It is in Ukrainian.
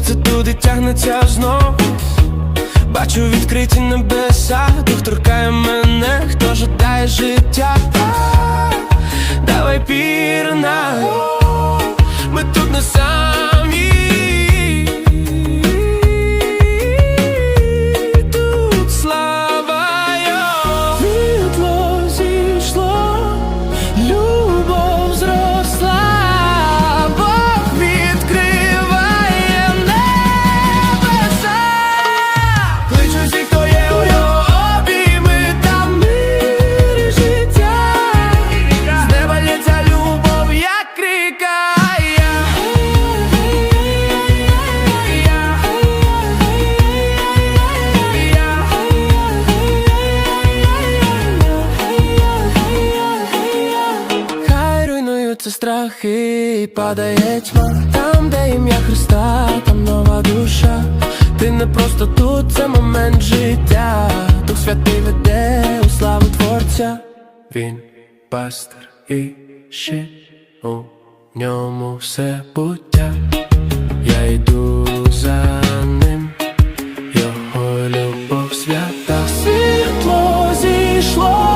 туди тягнеться знов. Бачу відкриті небеса, дух торкає мене, хто жадає життя. Давай пірнай, з'являються страх і падає тьма Там, де ім'я Христа, там нова душа. Ти не просто тут, це момент життя. Дух святий веде у славу Творця. Він пастир і щит у ньому все буття. Я йду за ним, його любов свята, світло зійшло.